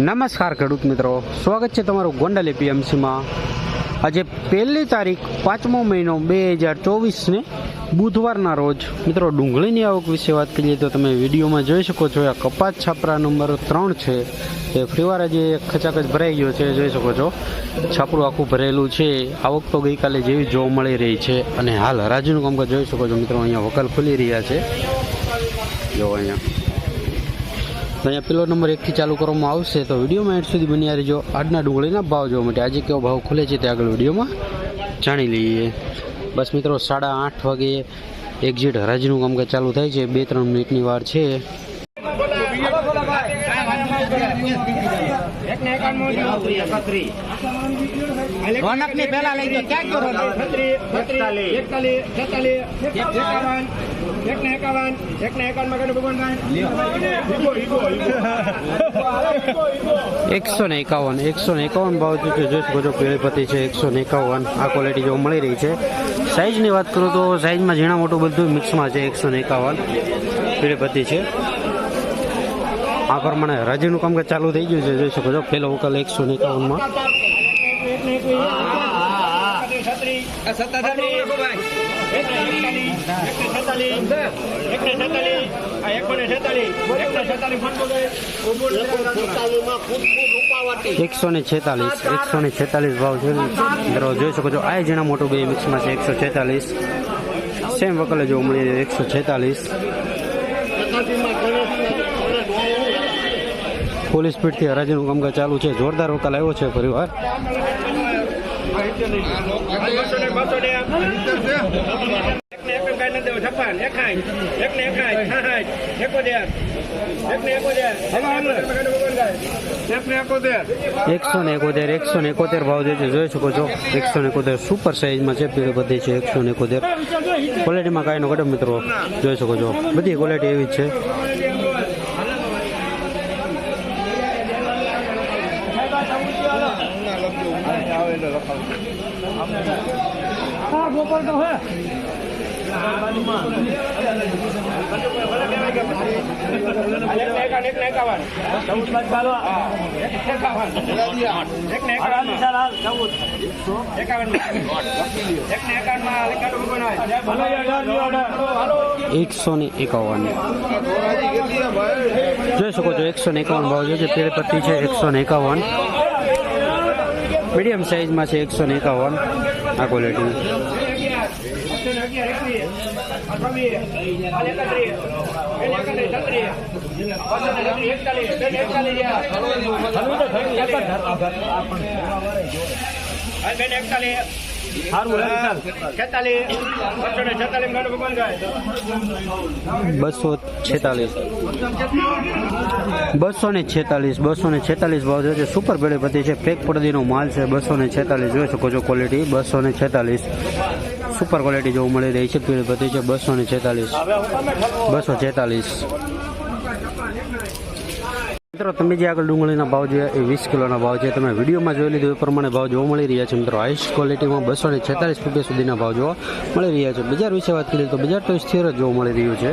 નમસ્કાર ખેડૂત મિત્રો. સ્વાગત છે તમારું ગોંડલ એપીએમસીમાં. આજે પહેલી તારીખ પાંચમો મહિનો બે હજાર ચોવીસને બુધવારના રોજ. મિત્રો, ડુંગળીની આવક વિશે વાત કરીએ તો તમે વિડીયોમાં જોઈ શકો છો, આ કપાસ છાપરા નંબર ત્રણ છે. એ ફરીવાર આજે ખચાક ભરાઈ ગયો છે, જોઈ શકો છો. છાપરું આખું ભરેલું છે. આવક તો ગઈકાલે જેવી જોવા મળી રહી છે અને હાલ હરાજીનું કામકાજ જોઈ શકો છો મિત્રો, અહીંયા વકલ ખુલી રહ્યા છે. જો અહીંયા. અહીંયા પેલો નંબર એકથી ચાલુ કરવામાં આવશે તો વિડીયોમાં એટ સુધી બન્યા રહેજો. આજના ડુંગળીના ભાવ જોવા માટે આજે કેવો ભાવ ખુલે છે તે આગળ વિડીયોમાં જાણી લઈએ. બસ મિત્રો, સાડા આઠ વાગે એક્ઝિટ હરાજીનું કામકાજ ચાલુ થાય છે. બે ત્રણ મિનિટની વાર છે. રોનકની પેલા લઈ ગયો. ક્યાં ગયો રોનક? એકસો ને એકાવન એકસો ને એકાવન ભાવ જો છે. જોઈ શકો છો પીળીપતિ છે એકસો ને એકાવન. આ ક્વોલિટી જોવા મળી રહી છે. સાઇઝની વાત કરું તો સાઇઝમાં ઝીણા મોટું બધું મિક્સમાં છે એકસો ને એકાવન. પીળીપતિ છે. આ પ્રમાણે હરાજીનું કામકાજ ચાલુ થઈ ગયું છે. જોઈ શકો છો પહેલો વકલ એકસો ને એકાવનમાં. એકસો છેતાલીસ, એકસો ને છેતાલીસ ભાવ છે. મિત્રો, જોઈ શકો છો, આ જણા મોટું બે મિક્સમાં એકસો છેતાલીસ. સેમ વકલે મળી એકસો છેતાલીસ. પોલીસ સ્પીડથી હરાજીનું કામકાજ ચાલુ છે. જોરદાર વકાલ આવ્યો છે પરિવાર એકસો ને એકોતેર એકસો ને એકોતેર ભાવ જે છે જોઈ શકો છો. એકસો ને એકોતેર સુપર સાઇઝમાં છે પીળી બધી છે એકસો ને એકોતેર. ક્વોલિટીમાં કાંઈ નો ઘટે મિત્રો. જોઈ શકો છો. બધી ક્વોલિટી એવી જ છે. એકસો ને એકાવન. જોઈ શકો છો, એકસો ને એકાવન ભાવ જોઈએ પત્તી છે એકસો ને એકાવન. મીડિયમ સાઇઝમાં છે એકસો ને એકાવન, આ ક્વોલિટી બસો છેતાલીસ. બસો ને છેતાલીસ, બસો ને છેતાલીસ ભાવ છે. સુપર પેઢીપતિ છે. ફેક પડદીનો માલ છે. બસો ને છેતાલીસ, જોઈ શકો છો ક્વોલિટી બસો ને છેતાલીસ. સુપર ક્વોલિટી જોવા મળી રહી છે પીળીપતિ છે, બસો ને છેતાલીસ. બસો છેતાલીસ. મિત્રો, તમે જે આગળ ડુંગળીના ભાવ જોયા, એ વીસ કિલોના ભાવ છે. તમે વિડીયોમાં જોઈ લીધું, એ પ્રમાણે ભાવ જોવા મળી રહ્યા છે. મિત્રો હાઈસ્ટ ક્વોલિટીમાં બસો ને છેતાલીસ રૂપિયા સુધીના ભાવ જોવા મળી રહ્યા છે. બજાર વિશે વાત કરીએ તો બજાર તો સ્થિર જ જોવા મળી રહ્યું છે.